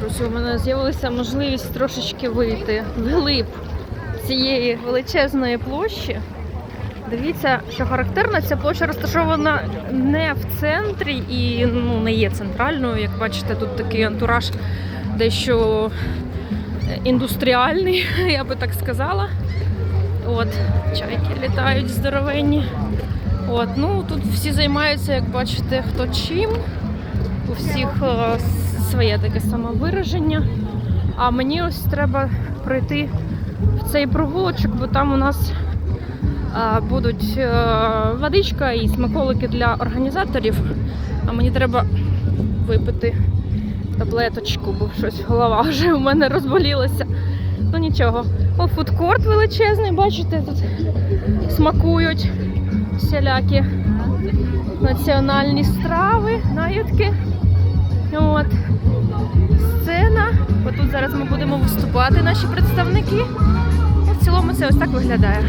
Друзі, у мене з'явилася можливість трошечки вийти вглиб цієї величезної площі. Дивіться, що характерно, ця площа розташована не в центрі і ну, не є центральною. Як бачите, тут такий антураж дещо індустріальний, я би так сказала. От, чайки літають здоровенні. От, ну тут всі займаються, як бачите, хто чим. У всіх е, своє таке самовираження. А мені ось треба пройти в цей прогулочок, бо там у нас е, будуть е, водичка і смаколики для організаторів. А мені треба випити таблеточку, бо щось голова вже у мене розболілася. Ну нічого. О, фудкорт величезний, бачите, тут смакують всілякі національні страви, наїдки. Сцена. Отут зараз ми будемо виступати, наші представники. І в цілому це ось так виглядає.